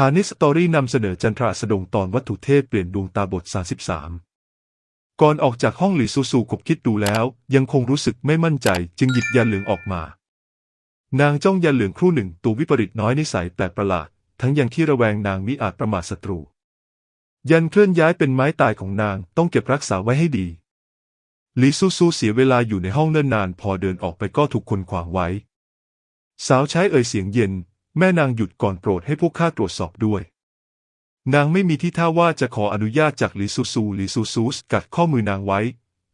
ฐานิสตอรี่นำเสนอจันทราสดงตอนวัตถุเทพเปลี่ยนดวงตาบท 33 ก่อนออกจากห้องหลีซูซูขบคิดดูแล้ว ยังคงรู้สึกไม่มั่นใจ จึงหยิบยันเหลืองออกมา นางจ้องยันเหลืองครู่หนึ่งตัววิปริตน้อยนิสัยแปลกประหลาด ทั้งยังที่ระแวงนางมิอาจประมาทศัตรู ยันเคลื่อนย้ายเป็นไม้ตายของนางต้องเก็บรักษาไว้ให้ดีหลีซูซูเสียเวลาอยู่ในห้องเนิ่นนาน พอเดินออกไปก็ถูกคนขวางไว้ สาวใช้เอ่ยเสียงเย็น แม่นางหยุดก่อนโปรดให้พวกข้าตรวจสอบด้วย นางไม่มีที่ท่าว่าจะขออนุญาตจากหลีซูซูหลีซูซูสกัดข้อมือนางไว้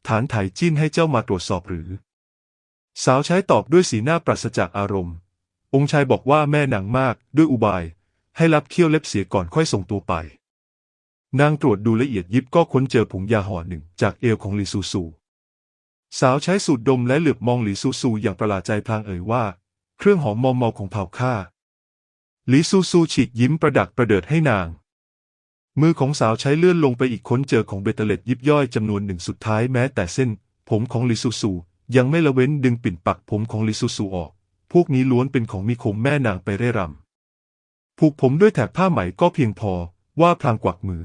ฐานไถจิ้นให้เจ้ามาตรวจสอบหรือ สาวใช้ตอบด้วยสีหน้าปราศจากอารมณ์ องค์ชายบอกว่าแม่นางมากด้วยอุบาย ให้รับเคี้ยวเล็บเสียก่อนค่อยส่งตัวไป นางตรวจดูละเอียดยิบก็ค้นเจอผงยาห่อหนึ่งจากเอวของหลีซูซูสาวใช้สูดดมและเหลือบมองหลีซูซูอย่างประหลาดใจพลางเอ่ยว่า เครื่องหอมมอมเมาของเผ่าข้า หลีซูซูฉีกยิ้มประดักประเดิดให้นาง มือของสาวใช้เลื่อนลงไปอีกค้นเจอของเบตเตเล็ดยิบย่อยจำนวนหนึ่งสุดท้ายแม้แต่เส้น ผมของลิซูซู ยังไม่ละเว้นดึงปิ่นปักผมของลิซูซูออก พวกนี้ล้วนเป็นของมีคมแม่นางไปเร่รำผูกผมด้วยแถบผ้าไหมก็เพียงพอว่าพลางกวักมือ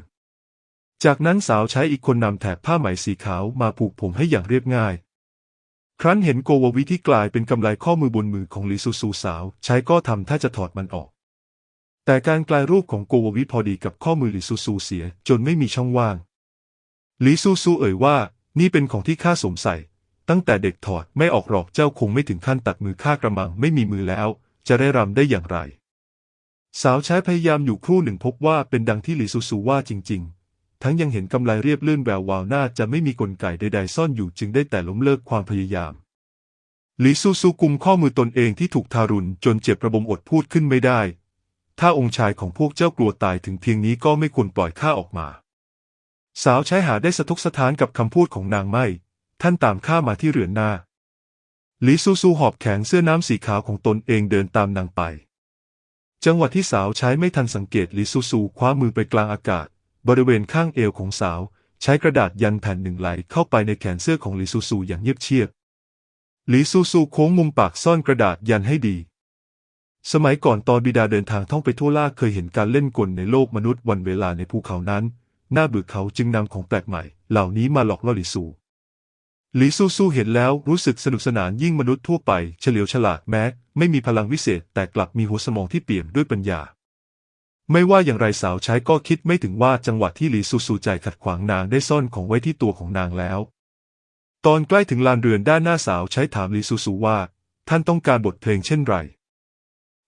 จากนั้นสาวใช้อีกคนนำแถบผ้าไหมสีขาวมาผูกผมให้อย่างเรียบง่ายครั้นเห็นโกววิที่กลายเป็นกำไลข้อมือบนมือของลิซูซูสาว ใช้ก็ทำท่าจะถอดมันออก แต่การกลายรูปของโกววิพอดีกับข้อมือลิซูซูเสียจนไม่มีช่องว่างลิซูซูเอ่ยว่า นี่เป็นของที่ข้าสวมใส่ ตั้งแต่เด็กถอดไม่ออกหรอกเจ้าคงไม่ถึงขั้นตัดมือข้ากระมังไม่มีมือแล้ว จะได้รำได้อย่างไร สาวใช้พยายามอยู่ครู่หนึ่งพบว่าเป็นดังที่ลิซูซูว่าจริง ๆ ทั้งยังเห็นกำไลเรียบเลื่อนแวววาวน่าจะไม่มีกลไกใดๆซ่อนอยู่จึงได้แต่ล้มเลิกความพยายามลิซูซูกุมข้อมือตนเองที่ถูกทารุณจนเจ็บระบมอดพูดขึ้นไม่ได้ ถ้าองค์ชายของพวกเจ้ากลัวตายถึงเพียงนี้ก็ไม่ควรปล่อยข้าออกมา สาวใช้หาได้สะทกสะท้านกับคำพูดของนางไม่ ท่านตามข้ามาที่เรือนหน้าลิซูซูหอบแขนเสื้อน้ำสีขาวของตนเองเดินตามนางไป จังหวะที่สาวใช้ไม่ทันสังเกตลิซูซูคว้ามือไปกลางอากาศ บริเวณข้างเอวของสาว ใช้กระดาษยันแผ่นหนึ่งไหลเข้าไปในแขนเสื้อของลิซูซูอย่างเงียบเชียบหลีซูซูโค้งมุมปากซ่อนกระดาษยันให้ดี สมัยก่อนตอนบิดาเดินทางท่องไปทั่วล่าเคยเห็นการเล่นกลในโลกมนุษย์วันเวลาในภูเขานั้น หน่าเบื่อเขาจึงนำของแปลกใหม่ เหล่านี้มาหลอกล่อหลีซูหลีซูซูเห็นแล้วรู้สึกสนุกสนานยิ่งมนุษย์ทั่วไป เฉลียวฉลาดแม้ ไม่มีพลังวิเศษแต่กลับมีหัวสมองที่เปี่ยมด้วยปัญญา ไม่ว่าอย่างไรสาวใช้ก็คิดไม่ถึงว่าจังหวะที่หลีซูซูใจขัดขวางนางได้ซ่อนของไว้ที่ตัวของนางแล้ว ตอนใกล้ถึงลานเรือนด้านหน้าสาวใช้ถามหลีซูซูว่า ท่านต้องการบทเพลงเช่นไร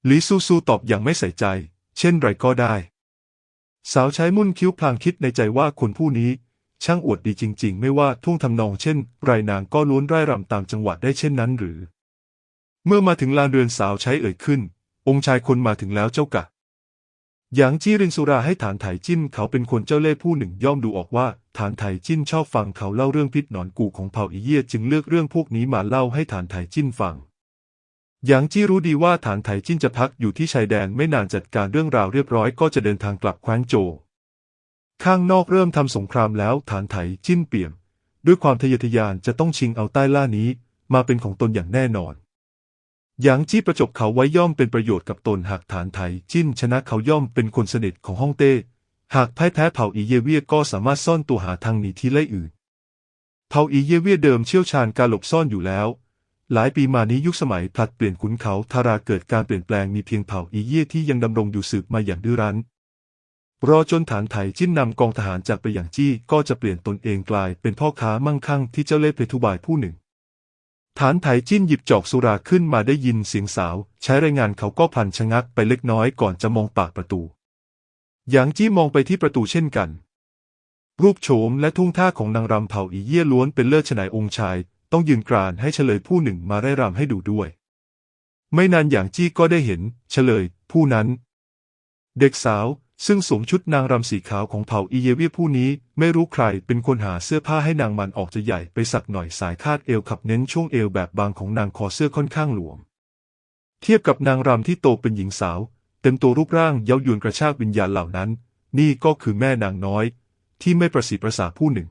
ลีซูซูตอบอย่างไม่ใส่ใจ เช่นไรก็ได้ สาวใช้มุ่นคิ้วพลางคิดในใจว่าคนผู้นี้ ช่างอวดดีจริง ๆ ไม่ว่าท่วงทำนองเช่น ไรนางก็ล้วนไร่รำตามจังหวะได้เช่นนั้นหรือ เมื่อมาถึงลานเรือนสาวใช้เอ่ยขึ้น องค์ชายคนมาถึงแล้วเจ้ากะหยางจี้รินสุราให้ฐานไถจิ้นเขาเป็นคนเจ้าเล่ห์ผู้หนึ่งย่อมดูออกว่าฐานไถจิ้นชอบฟังเขาเล่าเรื่องพิษหนอนกูของเผ่าอีเยี่ยจึงเลือกเรื่องพวกนี้มาเล่าให้ฐานไถจิ้นฟัง หยางจี้รู้ดีว่าฐานไถจิ้นจะพักอยู่ที่ชายแดนไม่นานจัดการเรื่องราวเรียบร้อยก็จะเดินทางกลับแคว้นโจข้างนอกเริ่มทำสงครามแล้วฐานไถจิ้นเปี่ยม ด้วยความทะเยอทะยานจะต้องชิงเอาใต้ล่านี้ มาเป็นของตนอย่างแน่นอนหยางจี้ประจบเขาไว้ย่อมเป็นประโยชน์กับตนหากฐานไถจิ้นชนะเขาย่อมเป็นคนสนิทของฮ่องเต้ หากพ่ายแพ้เผ่าอีเยเวียก็สามารถซ่อนตัวหาทางหนีที่ไล่อื่น เผ่าอีเยเวียเดิมเชี่ยวชาญการหลบซ่อนอยู่แล้ว หลายปีมานี้ยุคสมัยพลัดเปลี่ยนขุนเขาทาราเกิดการเปลี่ยนแปลงมีเพียงเผ่าอีเย่ที่ยังดำรงอยู่สืบมาอย่างดื้อรั้น รอจนฐานไถจิ้นนำกองทหารจากไปอย่างจี้ก็จะเปลี่ยนตนเองกลายเป็นพ่อค้ามั่งคั่งที่เจ้าเล่ห์เพทุบายผู้หนึ่ง ฐานไถจิ้นหยิบจอกสุราขึ้นมาได้ยินเสียงสาว ใช้รายงานเขาก็พันชะงักไปเล็กน้อยก่อนจะมองปากประตู หยางจี้มองไปที่ประตูเช่นกันรูปโฉมและทุ่งท่าของนางรำเผ่าอีเย่ล้วนเป็นเลิศฉนายองค์ชาย ต้องยืนกรานให้เฉลยผู้หนึ่งมาไร้รำให้ดูด้วย ไม่นานอย่างจี้ก็ได้เห็น เฉลย ผู้นั้น เด็กสาวซึ่งสวมชุดนางรำสีขาวของเผ่าอีเยเวียผู้นี้ ไม่รู้ใครเป็นคนหาเสื้อผ้าให้นางมันออกจะใหญ่ไปสักหน่อยสายคาดเอวขับเน้นช่วงเอวแบบบางของนางคอเสื้อค่อนข้างหลวม เทียบกับนางรำที่โตเป็นหญิงสาว เต็มตัวรูปร่างเย้ายวนกระชากวิญญาณเหล่านั้น นี่ก็คือแม่นางน้อย ที่ไม่ประสีประสาผู้หนึ่ง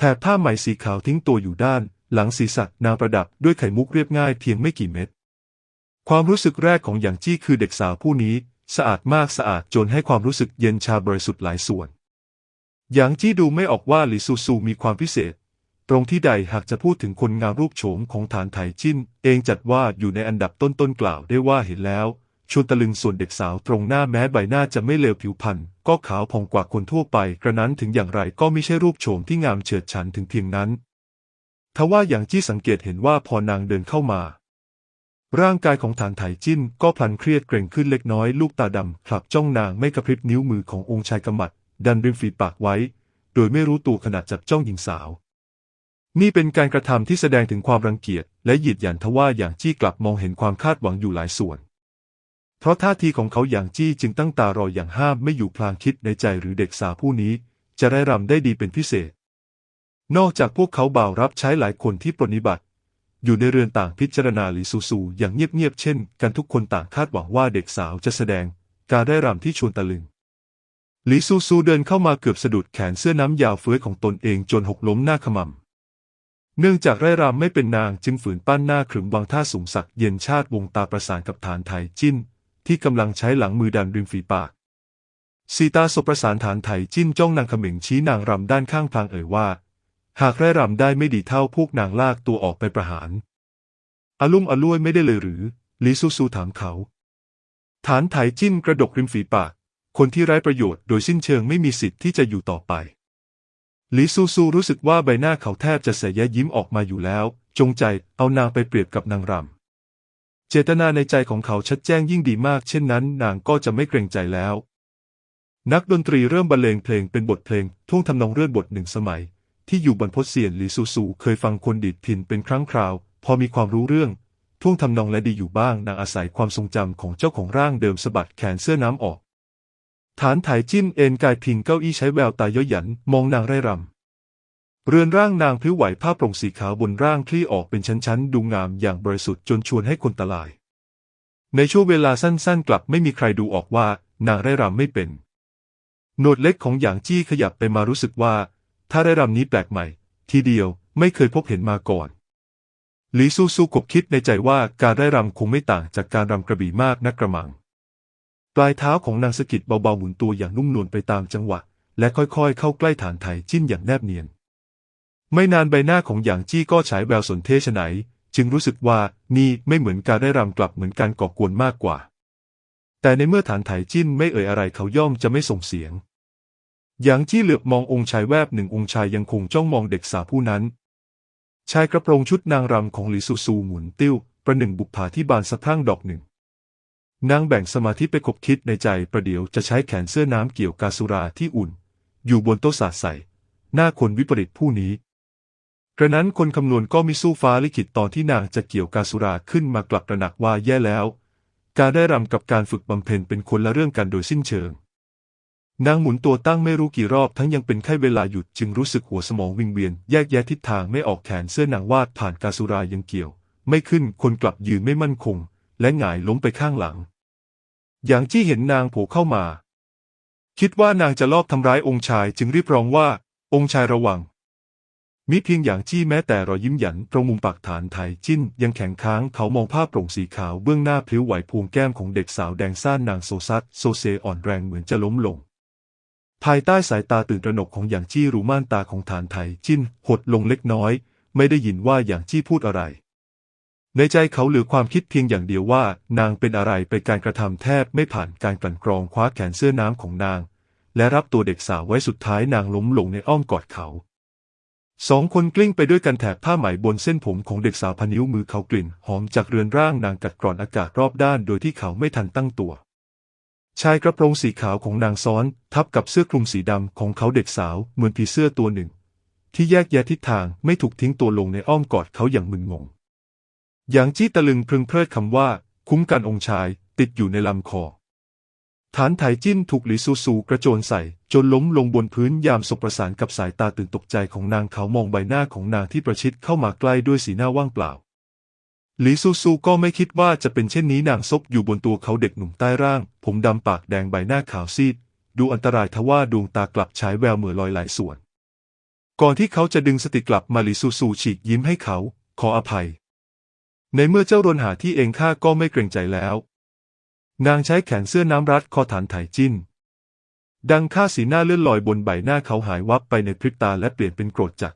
แถบผ้าไหมสีขาวทิ้งตัวอยู่ด้าน หลังศีรษะนางประดับด้วยไข่มุกเรียบง่ายเพียงไม่กี่เม็ด ความรู้สึกแรกของอย่างจี้คือเด็กสาวผู้นี้ สะอาดมากสะอาดจนให้ความรู้สึกเย็นชาบริสุทธิ์หลายส่วนอย่างที่ดูไม่ออกว่าหลีซูซูมีความพิเศษ ตรงที่ใดหากจะพูดถึงคนงามรูปโฉมของฐานไถจิ้น เองจัดว่าอยู่ในอันดับต้นๆกล่าวได้ว่าเห็นแล้วชวนตะลึงส่วนเด็กสาวตรงหน้าแม้ใบหน้าจะไม่เลวผิวพรรณ ก็ขาวผ่องกว่าคนทั่วไป กระนั้นถึงอย่างไรก็ไม่ใช่รูปโฉมที่งามเฉิดฉันถึงเพียงนั้น ทว่าอย่างจี้สังเกตเห็นว่าพอนางเดินเข้ามา ร่างกายของฐานไถจิ้นก็พลันเครียดเกรงขึ้นเล็กน้อยลูกตาดำคลับจ้องนางไม่กระพริบนิ้วมือขององค์ชายกำมัด ดันริมฝีปากไว้ โดยไม่รู้ตัวขณะจับจ้องหญิงสาวนี่เป็นการกระทำที่แสดงถึงความรังเกียจและหยิดหยันทว่าอย่างจี้กลับมองเห็นความคาดหวังอยู่หลายส่วน เพราะท่าทีของเขาอย่างจี้จึงตั้งตารออย่างห้ามไม่อยู่พลางคิดในใจหรือเด็กสาวผู้นี้ จะได้รำได้ดีเป็นพิเศษ นอกจากพวกเขาบ่าวรับใช้หลายคนที่ปรนนิบัติ อยู่ในเรือนต่างพิจารณาหลีซูซูอย่างเงียบๆเช่น กันทุกคนต่างคาดหวังว่าเด็กสาวจะแสดงการได้รำที่ชวนตะลึงหลีซูซูเดินเข้ามาเกือบสะดุดแขนเสื้อน้ำยาวเฟื้อยของตนเองจนหกล้มหน้าขมำเนื่องจากไร่รำไม่เป็นนางจึงฝืนปั้นหน้าขรึมวางท่าสูงสักเย็นชาติวงตาประสานกับฐานไทยจิ้น ที่กำลังใช้หลังมือดันริมฝีปากสีตาสบประสานฐานไทยจิ้นจ้องนางเขม็งชี้นางรำด้านข้างพลางเอ่ยว่า หากไร่รำได้ไม่ดีเท่าพวกนางลากตัวออกไปประหารอาลุ่มอาลุ่ยไม่ได้เลยหรือลีซูซูถามเขา ฐานไถจิ้นกระดกริมฝีปาก คนที่ไร้ประโยชน์โดยสิ้นเชิงไม่มีสิทธิ์ที่จะอยู่ต่อไปลีซูซูรู้สึกว่าใบหน้าเขาแทบจะเสยยิ้มออกมาอยู่แล้ว จงใจเอานางไปเปรียบกับนางรำ เจตนาในใจของเขาชัดแจ้งยิ่งดีมาก เช่นนั้น นางก็จะไม่เกรงใจแล้ว นักดนตรีเริ่มบรรเลงเพลงเป็นบทเพลงท่วงทำนองเรื่อนบทหนึ่งสมัย ที่อยู่บนพศเสียนลีซูซูเคยฟังคนดีดพินเป็นครั้งคราว พอมีความรู้เรื่อง ท่วงทำนองและดีอยู่บ้าง นางอาศัยความทรงจำของเจ้าของร่างเดิมสะบัดแขนเสื้อน้ำออก ฐานถ่ายจิ้นเอ็นกายพิงเก้าอี้ใช้แววตาย้อยหยันมองนางไร่รำ เรือนร่างนางพลิ้วไหวผ้าโปร่งสีขาวบนร่างคลี่ออกเป็นชั้นๆ ดูงามอย่างบริสุทธิ์จนชวนให้คนตะลาย ในช่วงเวลาสั้นๆ กลับไม่มีใครดูออกว่านางไร่รำไม่เป็นโหนดเล็กของหยางจี้ขยับไปมารู้สึกว่า ถ้าไร่รำนี้แปลกใหม่ ทีเดียวไม่เคยพบเห็นมาก่อนหลีซูซูกบคิดในใจว่าการไร่รำคงไม่ต่างจากการรำกระบี่มากนักกระมัง ปลายเท้าของนางสะกิดเบาๆหมุนตัวอย่างนุ่มนวลไปตามจังหวะ และค่อยๆ เข้าใกล้ฐานไถจิ้นอย่างแนบเนียน ไม่นานใบหน้าของหยางจี้ก็ฉายแววสนเทชไหน จึงรู้สึกว่านี่ไม่เหมือนการได้รำกลับเหมือนการก่อกวนมากกว่า แต่ในเมื่อฐานไถจิ้นไม่เอ่ยอะไรเขาย่อมจะไม่ส่งเสียงหยางจี้เหลือบมององค์ชายแวบหนึ่งองค์ชายยังคงจ้องมองเด็กสาวผู้นั้น ชายกระโปรงชุดนางรำของหลิซูซูหมุนติ้ว ประหนึ่งบุกผาที่บานสะพรั่งดอกหนึ่ง นางแบ่งสมาธิไปคบคิดในใจประเดี๋ยวจะใช้แขนเสื้อน้ำเกี่ยวกาสุราที่อุ่น อยู่บนโต๊ะสาดใส่ หน้าคนวิปริตผู้นี้ กระนั้นคนคำนวณก็มิสู้ฟ้าลิขิตตอนที่นางจะเกี่ยวกาสุราขึ้นมากลับระหนักว่าแย่แล้ว การได้รำกับการฝึกบำเพ็ญเป็นคนละเรื่องกันโดยสิ้นเชิง นางหมุนตัวตั้งไม่รู้กี่รอบทั้งยังเป็นไข้เวลาหยุดจึงรู้สึกหัวสมองวิงเวียนแยกแยะทิศทางไม่ออกแขนเสื้อนางวาดผ่านกาสุรายังเกี่ยว ไม่ขึ้นคนกลับยืนไม่มั่นคง และหงายล้มไปข้างหลัง อย่างที่เห็นนางโผล่เข้ามา คิดว่านางจะลอบทำร้ายองค์ชายจึงรีบร้องว่า องค์ชายระวัง มิเพียงอย่างจี้แม้แต่รอยยิ้มหยันตรงมุมปากฐานไทยจิ้น ยังแข็งค้างเขามองภาพโปร่งสีขาวเบื้องหน้าพลิ้วไหวพวงแก้มของเด็กสาวแดงซ่านนางโซซัดโซเซอ่อนแรงเหมือนจะล้มลง ภายใต้สายตาตื่นตระหนกของอย่างจี้รูม่านตาของฐานไทยจิ้น หดลงเล็กน้อย ไม่ได้ยินว่าอย่างจี้พูดอะไร ในใจเขาเหลือความคิดเพียงอย่างเดียวว่า นางเป็นอะไรไปการกระทำแทบไม่ผ่านการกลั่นกรองคว้าแขนเสื้อน้ำของนาง และรับตัวเด็กสาวไว้สุดท้ายนางล้มลงในอ้อมกอดเขา สองคนกลิ้งไปด้วยกันแถบผ้าไหมบนเส้นผมของเด็กสาวพันนิ้วมือเขากลิ่นหอมจากเรือนร่างนางกัดกร่อนอากาศรอบด้านโดยที่เขาไม่ทันตั้งตัว ชายกระโปรงสีขาวของนางซ้อน ทับกับเสื้อคลุมสีดำของเขาเด็กสาวเหมือนผีเสื้อตัวหนึ่ง ที่แยกแยะทิศทางไม่ถูกทิ้งตัวลงในอ้อมกอดเขาอย่างมึนงง อย่างจี้ตะลึงพึงเพลิดคำว่า คุ้มกันองค์ชายติดอยู่ในลำคอ ฐานไถจิ้นถูกหลีซูซูกระโจนใส่ จนล้มลงบนพื้นยามสบประสานกับสายตาตื่นตกใจของนางเขามองใบหน้าของนางที่ประชิดเข้ามาใกล้ด้วยสีหน้าว่างเปล่าหลีซูซูก็ไม่คิดว่าจะเป็นเช่นนี้นางซบอยู่บนตัวเขาเด็กหนุ่มใต้ร่าง ผมดำปากแดงใบหน้าขาวซีด ดูอันตรายทว่าดวงตากลับฉายแววเหมื่อลอยหลายส่วน ก่อนที่เขาจะดึงสติกลับมาหลีซูซูฉีกยิ้มให้เขา ขออภัย ในเมื่อเจ้ารนหาที่เองข้าก็ไม่เกรงใจแล้ว นางใช้แขนเสื้อน้ำรัดคอฐานไถจิ้น ดังค่าสีหน้าเลื่อนลอยบนใบหน้าเขาหายวับไปในพริบตาและเปลี่ยนเป็นโกรธจัด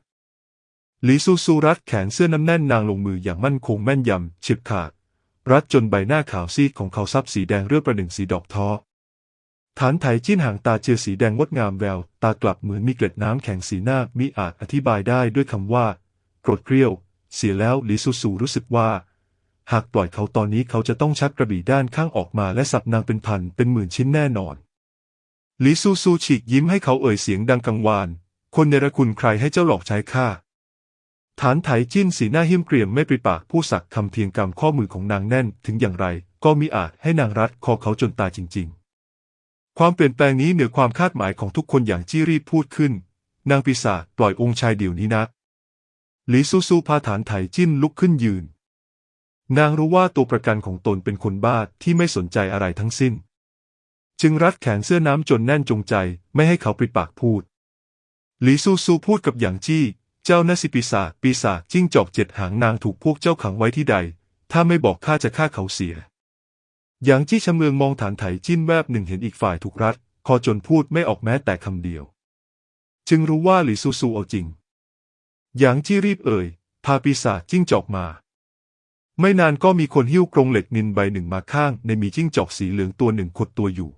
หลีซูซูรัดแขนเสื้อน้ำแน่นนางลงมืออย่างมั่นคงแม่นยำเฉียบขาด รัดจนใบหน้าขาวซีดของเขาซับสีแดงเรื่อประหนึ่งสีดอกท้อฐานไถจิ้นห่างตาเจือสีแดงงดงามแวว ตากลับเหมือนมีเกล็ดน้ำแข็งสีหน้ามิอาจอธิบายได้ด้วยคำว่า โกรธเกรี้ยว เสียแล้วหลีซูซูรู้สึกว่า หากปล่อยเขาตอนนี้เขาจะต้องชักกระบี่ด้านข้างออกมาและสับนางเป็นพันเป็นหมื่นชิ้นแน่นอนหลีซูซูฉีกยิ้มให้เขาเอ่ยเสียงดังกังวาน คนเนระคุณใครให้เจ้าหลอกใช้ข้าฐานไถจิ้นสีหน้าหิ้มเกรียมไม่ปริปากผู้สักคำเพียงกำข้อมือของนางแน่นถึงอย่างไร ก็มิอาจให้นางรัดคอเขาจนตายจริง ๆ ความเปลี่ยนแปลงนี้เหนือความคาดหมายของทุกคนอย่างจี้รีบพูดขึ้น นางปีศาจปล่อยองค์ชายเดี่ยวนี้นะหลีซูซูพาฐานไถจิ้นลุกขึ้นยืน นางรู้ว่าตัวประกันของตนเป็นคนบ้าที่ไม่สนใจอะไรทั้งสิ้น จึงรัดแขนเสื้อน้ำจนแน่นจงใจไม่ให้เขาปริปากพูด หลีซูซูพูดกับหยางจี้ เจ้านาสิปีศาจปีศาจจิ้งจอกเจ็ดหางนางถูกพวกเจ้าขังไว้ที่ใด ถ้าไม่บอกข้าจะฆ่าเขาเสีย หยางจี้ชำเลืองมองฐานไถจิ้นแวบหนึ่งเห็นอีกฝ่ายถูกรัด คอจนพูดไม่ออกแม้แต่คำเดียว จึงรู้ว่าหลีซูซูเอาจริงหยางจี้รีบเอ่ยพาปีศาจจิ้งจอกมา ไม่นานก็มีคนหิ้วกรงเหล็กนินใบหนึ่งมาข้าง ในมีจิ้งจอกสีเหลืองตัวหนึ่งขดตัวอยู่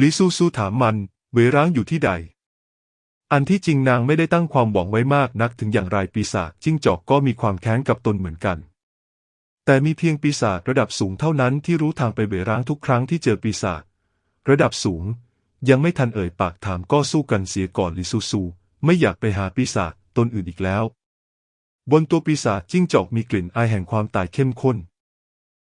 ลิซูซูถามมันเวร้างอยู่ที่ใด อันที่จริงนางไม่ได้ตั้งความหวังไว้มากนักถึงอย่างไรปีศาจจิ้งจอกก็มีความแค้นกับตนเหมือนกัน แต่มีเพียงปีศาจระดับสูงเท่านั้นที่รู้ทางไปเวร้างทุกครั้งที่เจอปีศาจระดับสูง ยังไม่ทันเอ่ยปากถามก็สู้กันเสียก่อนลิซูซู ไม่อยากไปหาปีศาจตนอื่นอีกแล้ว บนตัวปีศาจจิ้งจอกมีกลิ่นอายแห่งความตายเข้มข้น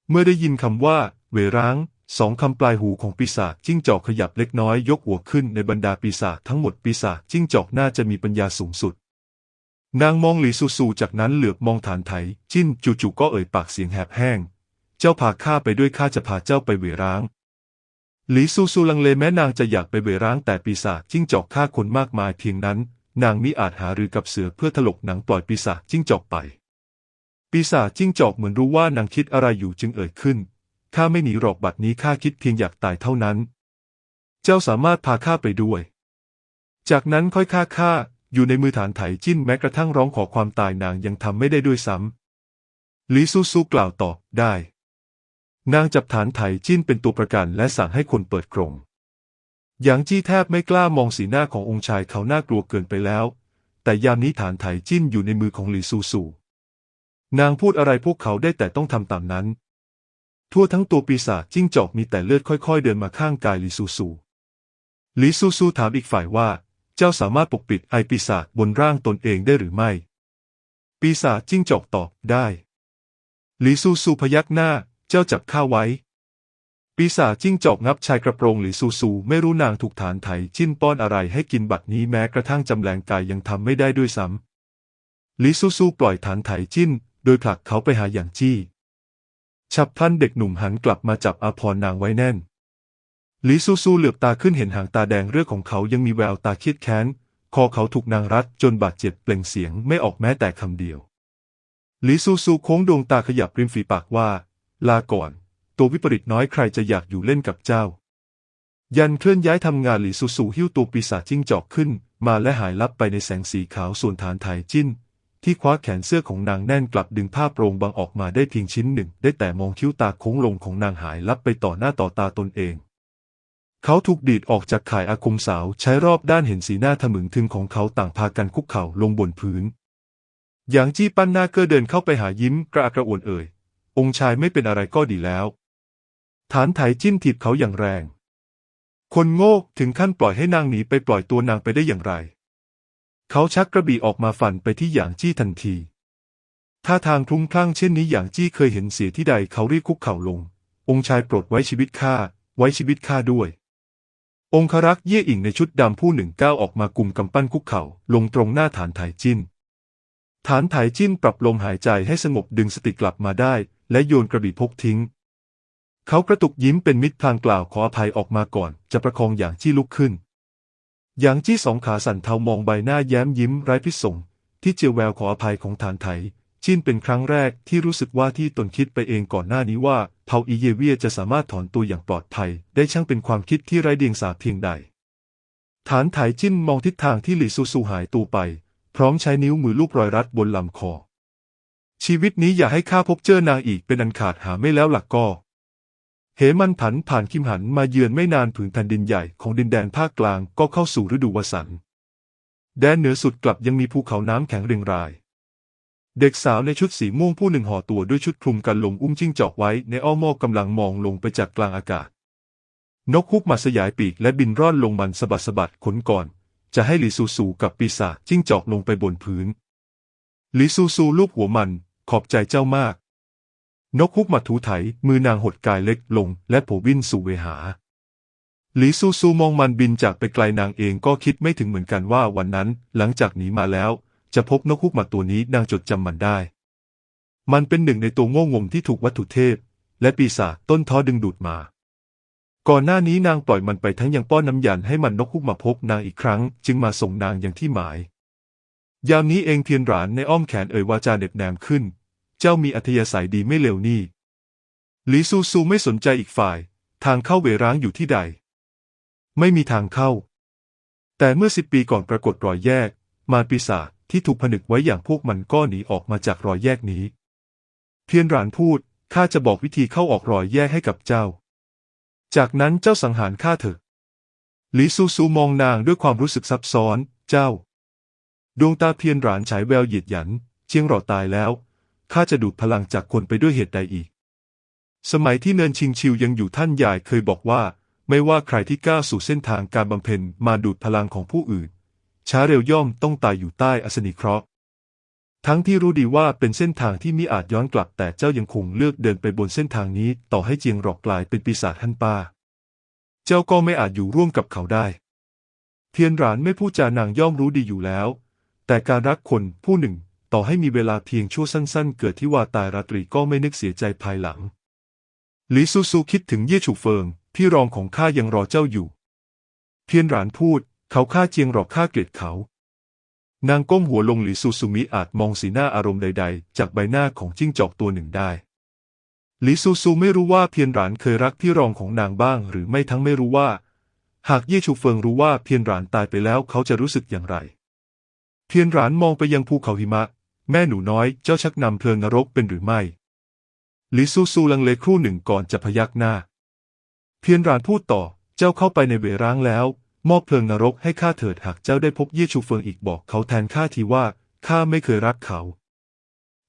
เมื่อได้ยินคำว่า เวร้างสองคำปลายหูของปีศาจจิ้งจอกขยับเล็กน้อยยกหัวขึ้นในบรรดาปีศาจทั้งหมดปีศาจจิ้งจอกน่าจะมีปัญญาสูงสุด นางมองหลีซูซูจากนั้นเหลือบมองฐานไถ จิ้นจู่ๆก็เอ่ยปากเสียงแหบแห้ง เจ้าพาข้าไปด้วยข้าจะพาเจ้าไปเวร้างหลีซูซูลังเลแม้นางจะอยากไปเวร้างแต่ปีศาจจิ้งจอกฆ่าคนมากมายเพียงนั้น นางมิอาจหารือกับเสือเพื่อถลกหนังปล่อยปีศาจจิ้งจอกไป ปีศาจจิ้งจอกเหมือนรู้ว่านางคิดอะไรอยู่จึงเอ่ยขึ้น ข้าไม่หนีหรอกบัดนี้ข้าคิดเพียงอยากตายเท่านั้น เจ้าสามารถพาข้าไปด้วย จากนั้นค่อยฆ่าข้าอยู่ในมือฐานไถจิ้นแม้กระทั่งร้องขอความตายนางยังทำไม่ได้ด้วยซ้ำลิซูซูกล่าวตอบได้ นางจับฐานไถจิ้นเป็นตัวประกันและสั่งให้คนเปิดกรง หยางจี้แทบไม่กล้ามองสีหน้าขององค์ชายเขาน่ากลัวเกินไปแล้ว แต่ยามนี้ฐานไถจิ้นอยู่ในมือของหลีซูซูนางพูดอะไรพวกเขาได้แต่ต้องทำตามนั้น ทั่วทั้งตัวปีศาจจิ้งจอกมีแต่เลือดค่อยๆ เดินมาข้างกายหลีซูซูหลีซูซูถามอีกฝ่ายว่า เจ้าสามารถปกปิดไอปีศาจบนร่างตนเองได้หรือไม่ ปีศาจจิ้งจอกตอบได้หลีซูซูพยักหน้า เจ้าจับข้าไว้ ปีศาจจิ้งจอกงับชายกระโปรงหรือซูซูไม่รู้นางถูกฐานไถจิ้นป้อนอะไรให้กินบัดนี้แม้กระทั่งจำแรงกายยังทำไม่ได้ด้วยซ้ำลิซูซูปล่อยฐานไถจิ้น โดยผลักเขาไปหาอย่างจี้ ฉับพลันเด็กหนุ่มหันกลับมาจับอาพรนางไว้แน่นลิซูซูเหลือบตาขึ้นเห็นหางตาแดงเรื่องของเขายังมีแววตาคิดแค้น คอเขาถูกนางรัดจนบาดเจ็บเปล่งเสียงไม่ออกแม้แต่คำเดียวลิซูซูโค้งดวงตาขยับริมฝีปากว่า ลาก่อน ตัววิปริตน้อยใครจะอยากอยู่เล่นกับเจ้า ยันเคลื่อนย้ายทำงานหลีสูสูหิ้วตัวปีศาจจิ้งจอกขึ้น มาและหายลับไปในแสงสีขาวส่วนฐานไถจิ้น ที่คว้าแขนเสื้อของนางแน่นกลับดึงผ้าโปร่งบางออกมาได้เพียงชิ้นหนึ่ง ได้แต่มองคิ้วตาโค้งลงของนางหายลับไปต่อหน้าต่อตาตนเองเขาถูกดีดออกจากข่ายอาคมสาวใช้รอบด้านเห็นสีหน้าทะมึงทึงของเขาต่างพากันคุกเข่าลงบนพื้น อย่างจี้ปั้นหน้าเกอเดินเข้าไปหายิ้มกระอักกระอ่วนเอ่ย องค์ชายไม่เป็นอะไรก็ดีแล้ว ฐานไถจิ้นถีบเขาอย่างแรง คนโง่ถึงขั้นปล่อยให้นางหนีไปปล่อยตัวนางไปได้อย่างไร เขาชักกระบี่ออกมาฝันไปที่หยางจี้ทันทีท่าทางคลุ้มคลั่งเช่นนี้หยางจี้เคยเห็นเสียที่ใดเขารีบคุกเข่าลง องค์ชายโปรดไว้ชีวิตข้าไว้ชีวิตข้าด้วย องครักษ์เย่อิงในชุดดำผู้หนึ่งก้าวออกมากุมกำปั้นคุกเข่าลงตรงหน้าฐานไถจิ้นฐานไถจิ้นปรับลมหายใจให้สงบดึงสติกลับมาได้ และโยนกระบี่พกทิ้ง เขากระตุกยิ้มเป็นมิตรพลางกล่าวขออภัยออกมาก่อน จะประคองอย่างจี้ลุกขึ้น อย่างจี้สองขาสั่นเทามองใบหน้าแย้มยิ้มไร้พิษสงที่เจียวแววขออภัยของฐานไถจินเป็นครั้งแรกที่รู้สึกว่าที่ตนคิดไปเองก่อนหน้านี้ว่าเผาอีเยเวียจะสามารถถอนตัวอย่างปลอดภัย ได้ช่างเป็นความคิดที่ไร้เดียงสาเพียงใด ฐานไถจิ้นมองทิศทางที่หลี่ซูซูหายตัวไป พร้อมใช้นิ้วมือลูบรอยรัดบนลำคอ ชีวิตนี้อย่าให้ข้าพบเจอนางอีกเป็นอันขาดหาไม่แล้วหลักก็ เหมันผันผ่านคิมหันมาเยือนไม่นานผืนแผ่นดินใหญ่ของดินแดนภาคกลางก็เข้าสู่ฤดูวสันต์แดนเหนือสุดกลับยังมีภูเขาน้ำแข็งเรียงราย เด็กสาวในชุดสีม่วงผู้หนึ่งห่อตัวด้วยชุดคลุมกันลมอุ้มจิ้งจอกไว้ในอ้อมอกกำลังมองลงไปจากกลางอากาศ นกฮุกมาสยายปีกและบินร่อนลงมันสะบัดสะบัดขนก่อน จะให้หลีซูซูกับปีศาจจิ้งจอกลงไปบนพื้นหลีซูซูลูบหัวมันขอบใจเจ้ามาก นกฮุกมาถูไถ มือนางหดกายเล็กลง และโผบินสู่เวหา หลีซูซูมองมันบินจากไปไกลนางเองก็คิดไม่ถึงเหมือนกันว่าวันนั้น หลังจากหนีมาแล้ว จะพบนกฮุกมาตัวนี้นางจดจำมันได้ มันเป็นหนึ่งในตัวโง่งมที่ถูกวัตถุเทพ และปีศาจต้นท้อดึงดูดมา ก่อนหน้านี้นางปล่อยมันไปทั้งยังป้อนน้ำยันให้มันนกฮุกมาพบนางอีกครั้ง จึงมาส่งนางอย่างที่หมายยามนี้เองเทียนหรานในอ้อมแขนเอ่ยวาจาเน็บแนมขึ้น เจ้ามีอัธยาศัยดีไม่เลวนี่หลีซูซูไม่สนใจอีกฝ่าย ทางเข้าเวร้างอยู่ที่ใด ไม่มีทางเข้า แต่เมื่อสิบปีก่อนปรากฏรอยแยก มารปีศาจที่ถูกผนึกไว้อย่างพวกมันก็หนีออกมาจากรอยแยกนี้ เทียนหรานพูดข้าจะบอกวิธีเข้าออกรอยแยกให้กับเจ้า จากนั้นเจ้าสังหารข้าเถอะหลีซูซูมองนางด้วยความรู้สึกซับซ้อน เจ้า ดวงตาเพียนหรานฉายแววเหยียดหยันเจียงหรอตายแล้ว ข้าจะดูดพลังจากคนไปด้วยเหตุใดอีก สมัยที่เนินชิงชิวยังอยู่ท่านยายเคยบอกว่า ไม่ว่าใครที่ก้าวสู่เส้นทางการบำเพ็ญมาดูดพลังของผู้อื่น ช้าเร็วย่อมต้องตายอยู่ใต้อสนิเคราะห์ทั้งที่รู้ดีว่าเป็นเส้นทางที่มิอาจย้อนกลับแต่เจ้ายังคงเลือกเดินไปบนเส้นทางนี้ ต่อให้เจียงหรอกกลายเป็นปีศาจท่านป้า เจ้าก็ไม่อาจอยู่ร่วมกับเขาได้ เทียนหรานไม่พูดจานางย่อมรู้ดีอยู่แล้ว แต่การรักคนผู้หนึ่ง ต่อให้มีเวลาเพียงชั่วสั้นๆ เกิดที่ว่าตายราตรีก็ไม่นึกเสียใจภายหลัง หลีซูซูคิดถึงเย่ฉูเฟิง พี่รองของข้ายังรอเจ้าอยู่ เทียนหรานพูด เขาฆ่าเจียงหรอกข้าเกลียดเขา นางก้มหัวลงหลีซูซูมิอาจมองสีหน้าอารมณ์ใด ๆ จากใบหน้าของจิ้งจอกตัวหนึ่งได้หลีซูซูไม่รู้ว่าเพียนหรานเคยรักพี่รองของนางบ้าง หรือไม่ทั้งไม่รู้ว่า หากเย่ชูเฟิงรู้ว่าเพียนหรานตายไปแล้วเขาจะรู้สึกอย่างไร เพียนหรานมองไปยังภูเขาหิมะ แม่หนูน้อยเจ้าชักนำเพลิงนรกเป็นหรือไม่หลีซูซูลังเลครู่หนึ่งก่อนจะพยักหน้า เพียนรานพูดต่อ เจ้าเข้าไปในเวร้างแล้ว มอบเพลิงนรกให้ข้าเถิดหากเจ้าได้พบเย่ชูเฟิงอีกบอกเขาแทนข้าทีว่าข้าไม่เคยรักเขา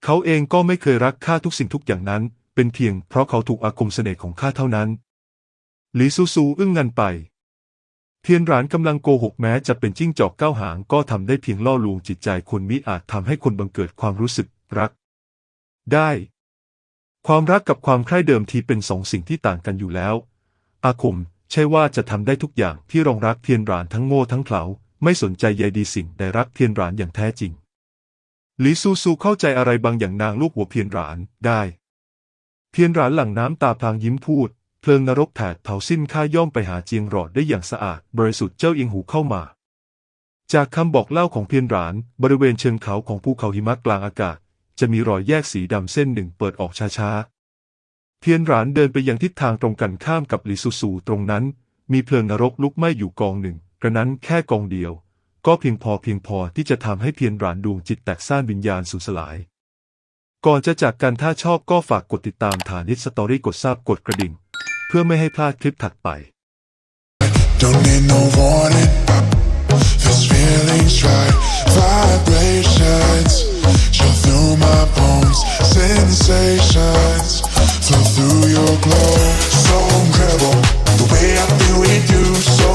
เขาเองก็ไม่เคยรักข้าทุกสิ่งทุกอย่างนั้น เป็นเพียงเพราะเขาถูกอาคมเสน่ห์ของข้าเท่านั้นหลีซูซูอึ้งงันไป เทียนหรานกำลังโกหกแม้จะเป็นจิ้งจอกเก้าหางก็ทำได้เพียงล่อลวงจิตใจคนมิอาจทำให้คนบังเกิดความรู้สึกรัก ได้ ความรักกับความใคร่เดิมทีเป็นสองสิ่งที่ต่างกันอยู่แล้ว อาคมใช่ว่าจะทำได้ทุกอย่างที่รองรักเทียนหรานทั้งโง่ทั้งเขลาไม่สนใจใยดีสิ่งใดรักเทียนหรานอย่างแท้จริงหลีซูซูเข้าใจอะไรบางอย่างนางลูกหัวเพียนหรานได้ เพียนหรานหลั่งน้ำตาพลางยิ้มพูด เพลิงนรกแผดเผาสิ้นข้าย่อมไปหาเจียงหรอดได้อย่างสะอาด บริสุทธิ์เจ้าอียงหูเข้ามา จากคำบอกเล่าของเพียนหรานบริเวณเชิงเขาของภูเขาหิมะกลางอากาศ จะมีรอยแยกสีดำเส้นหนึ่งเปิดออกช้าๆ เพียนหรานเดินไปยังทิศทางตรงกันข้ามกับลีซูซูตรงนั้น มีเพลิงนรกลุกไหม้อยู่กองหนึ่ง กระนั้นแค่กองเดียว ก็เพียงพอเพียงพอที่จะทำให้เพียนหรานดวงจิตแตกซ่านวิญญาณสูญสลายก่อนจะจากกันถ้าชอบก็ฝากกดติดตามฐานิสตอรี่กดทราบกดกระดิ่ง พื่อไม่ให้พลาดคลิปถัดไป Don't need no warning This feeling's right Vibrations Show through my bones Sensations Flow through your glow So incredible The way I feel with you So